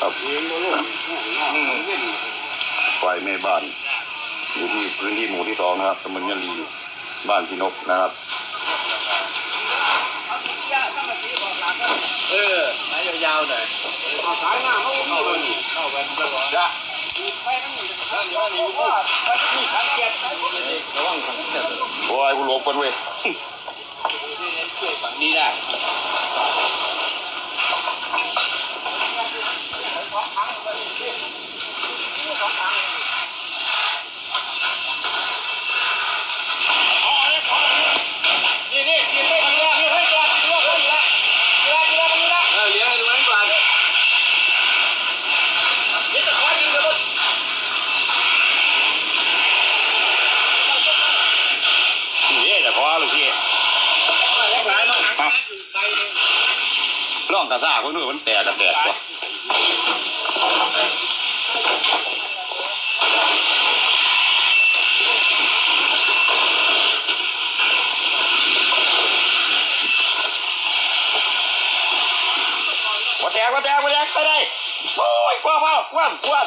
ครับไฟแม่บ้าน อยู่ที่พื้นที่หมู่ที่สองนะครับตำบลยะลีบ้านพี่นกนะครับเออสายยาวๆหน่อยเอาสายหน้าเขาเข้าไปเข้าไปมันก็จ้ะไปนั่นนี่นี่ว่ามีขันเกียร์ระวังขันเกียร์โอ้ยกูหลบกันเว้ยช่วยฝั่งนี้ได้ องตาซ่าพวกนู้นมันแตกกันแตกตัวว่าแตกว่าแตกว่าแตกไปได้โอ้ยกว้างกว้างกว้างกว้าง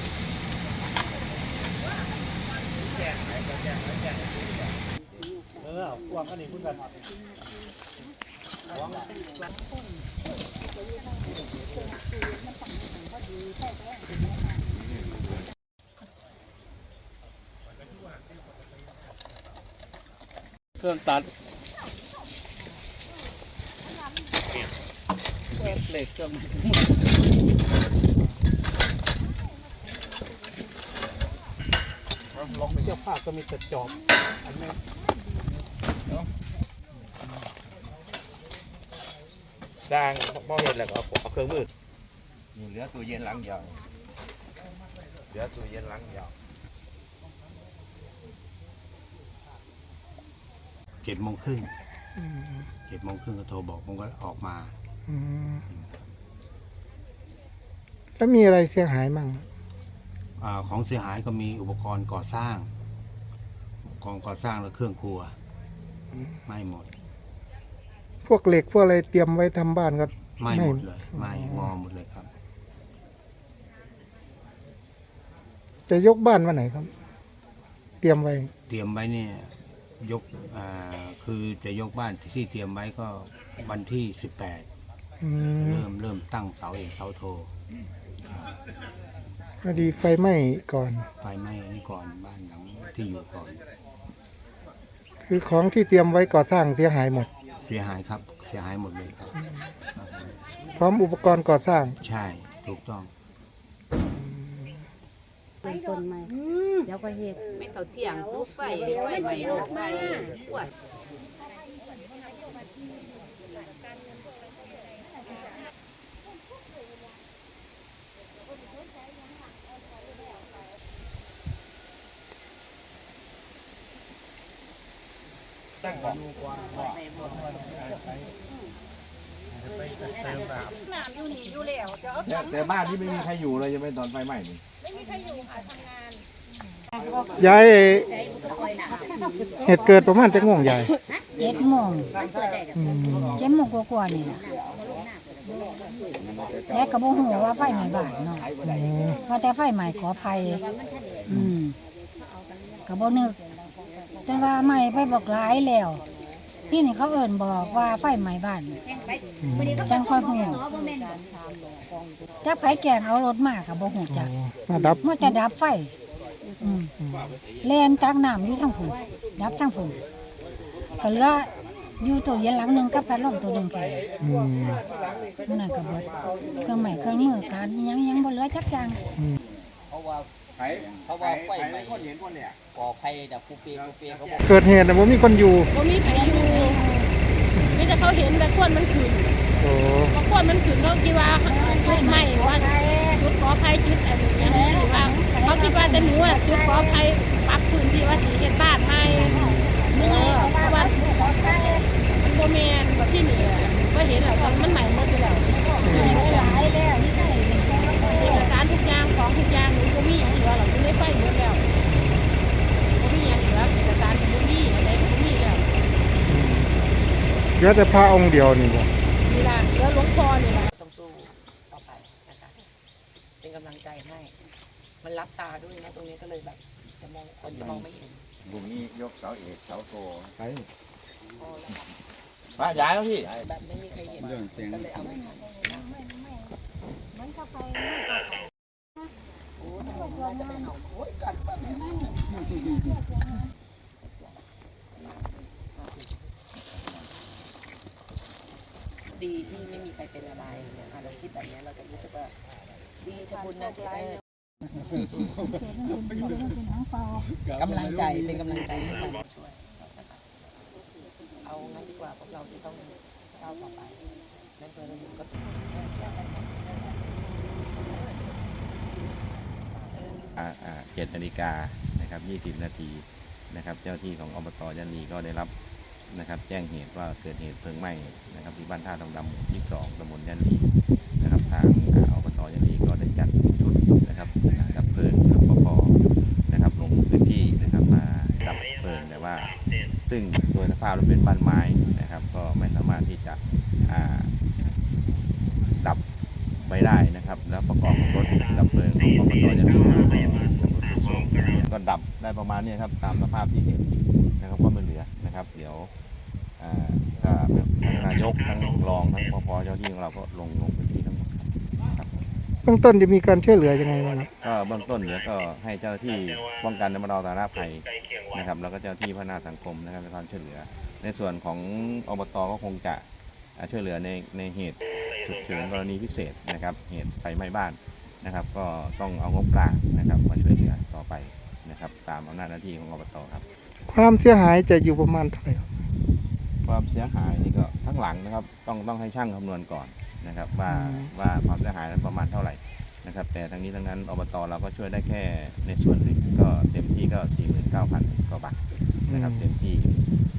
เครื่องตัดเหล็กเครื่องลองไปเที่ยวภาคก็มีแต่จอบอันนี้ สร้างมองเห็นแล้วก็เอาเอาเครื่องมือนี่เหลือตู้เย็นหลังยาวเดี๋ยวตู้เย็นล้างยาวเจ็ดโมงครึ่งเจ็ดโมงครึ่งก็โทรบอกผมก็ออกมาอืมแล้วมีอะไรเสียหายมั่งอาของเสียหายก็มีอุปกรณ์ก่อสร้างอุปกรณ์ก่อสร้างและเครื่องครัวไหม่หมดพ วกเหล็กพวกอะไรเตรียมไว้ทำบ้านก็ ไหม่ไม่หมดเลยไหม่งอหมดเลยครับ จะยกบ้านวันไหนครับ เตรียมไว้ เตรียมไว้เนี่ยยกอ่าคือจะยกบ้านที่เตรียมไว้ก็วันที่สิบแปดอืมเริ่มเริ่มตั้งเสาเอกเสาโทครับพอดีไฟไหม้ก่อน ไฟไหม้นี่ก่อนบ้านหลังที่อยู่ก่อน คือของที่เตรียมไว้ก่อสร้างเสียหายหมดเสียหายครับ เสียหายหมดเลยครับครับ พร้อมอุปกรณ์ก่อสร้างใช่ถูกต้องเป็นต้นไม้เดี๋ยวก็เฮ็ด ไม่เท่าเที่ยงลูกไฟไฟไหม้ลูกไฟปวด แต่บ้านที่ไม่มีใครอยู่เลยยังไม่ตอนไฟไหม้นี่ยายเหตุเกิดประมาณจะง่วงยายเจ็ดโมงอืมเจ็ดโมงกว่าๆนี่ล่ะแล้วก็บ่ฮู้ว่าไฟไหม้บ้านเนาะอืมว่าแต่ไฟไหม้ขออภัยอืมก็บ่นึก จนว่าไหม้ไปบอกหลายแล้ว ที่นี่เขาเอิ้นบอกว่าไฟไหม้บ้าน จังค่อยฮู้ถ้าไผแกล้งเอารถมาก็บ่ฮู้จักมาดับมันจะดับไฟอืมแลนตักน้ำอยู่ทางผุนดับทางผุนก็เหลืออยู่ตู้เย็นหลังหนึงกับพัดลมตัวหนึงแค่อืมมันนั่นก็เบิดเครื่องใหม่เครื่องมือการอิหยังยังบ่เหลือจักอย่างเพราะว่าเพราะว่าไฟไหม้ก่อไฟดับปูเปียปูเปียเขาบอกเกิดเหตุแต่ว่ามีคนอยู่บ่มีใครอยู่มีแต่เขาเห็นแต่ควนมันขึ้นโอ้พอควนมันขึ้นเขาคิดว่าจุดไหม้ว่าจุดขอภัยจุดอะไรอย่างนี้ว่าเขาคิดว่าแต่หนูอะจุดขอภัยปรับพื้นที่ว่าสีเฮ็ดบ้านใหม่เออเพราะว่ามันโบแมนแบบที่นี่อะก็เห็นแล้วว่ามันใหม่หมดอยู่แล้วหลายแล้วนี่ใช่เอกสารทุกอย่างของทุกอย่างหนู ได้ไปหมดแล้วก็มีอย่างเหลือเอกสารก็มีอะไรก็มีแล้วเหลือแต่พระองค์เดียวนี่บ่นี่ล่ะเหลือหลวงพ่อนี่ล่ะต้องสู้ต่อไปนะคะเป็นกำลังใจให้ มันรับตาด้วยนะตรงนี้ก็เลยแบบจะมองคนจะมองไม่เห็นบุญนี้ยกเสาเอกเสาโทไปพอแล้วค่ะมาย้ายแล้วพี่แบบไม่มีใครเห็นก็เลยเอาไม่ทันโอ้ ดีที่ไม่มีใครเป็นอะไรเนี่ยค่ะเราคิดแบบนี้เราจะรู้สึกว่าดีทำบุญนะที่ได้กำลังใจเป็นกำลังใจให้กันช่วยนะคะเอางั้นดีกว่าพวกเราที่ต้องก้าวต่อไปนั่นคือเราก็ต้อง อ่าอ่า เจ็ดนาฬิกานะครับยี่สิบนาทีนะครับ เจ้าที่ของอบตยันนีก็ได้รับนะครับ แจ้งเหตุว่าเกิดเหตุเพลิงไหม้นะครับ ที่บ้านท่าทองดำหมู่ที่สองตำบลยันนีนะครับทางอบตยันนีก็ได้จัดชุดนะครับดับเพลิงกับปภนะครับลงพื้นที่นะครับมาดับเพลิงแต่ว่า ซึ่งโดยสภาพมันเป็นบ้านไม้นะครับ ก็ไม่สามารถที่จะอ่าดับไปได้นะครับ แล้วประกอบกับรถดับเพลิงของอบตยันนีก็ดับได้ประมาณ เนี้ครับตามสภาพที่เห็นนะครับว่ามันเหลือนะครับ เดี๋ยวอ่าก็ทั้งนายกทั้งรองทั้งปภเจ้าที่ของเราก็ลงลงพื้นที่ทั้งหมดครับเบื้องต้นจะมีการช่วยเหลือยังไงบ้างครับก็เบื้องต้นเดี๋ยวก็ให้เจ้าหน้าที่ป้องกันและบรรเทาสาธารณภัยนะครับ แล้วก็เจ้าหน้าที่พัฒนาสังคมนะครับในการช่วยเหลือ ในส่วนของอบตก็คงจะอ่าช่วยเหลือในในเหตุฉุกเฉินกรณีพิเศษนะครับ เหตุไฟไหม้บ้านนะครับ ก็ต้องเอางบกลางนะครับมาช่วยเหลือต่อไป นะครับ ตามอำนาจหน้าที่ของอบตครับ ความเสียหายจะอยู่ประมาณเท่าไหร่ครับความเสียหายนี่ก็ทั้งหลังนะครับ ต้องต้องให้ช่างคำนวณก่อนนะครับ ว่าว่าความเสียหายนั้นประมาณเท่าไหร่นะครับ แต่ทั้งนี้ทั้งนั้นอบตเราก็ช่วยได้แค่ในส่วนหนึ่งก็เต็มที่ก็ 49,000กว่าบาทนะครับ เต็มที่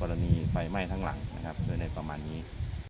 กรณีไฟไหม้ทั้งหลังนะครับช่วยได้ประมาณนี้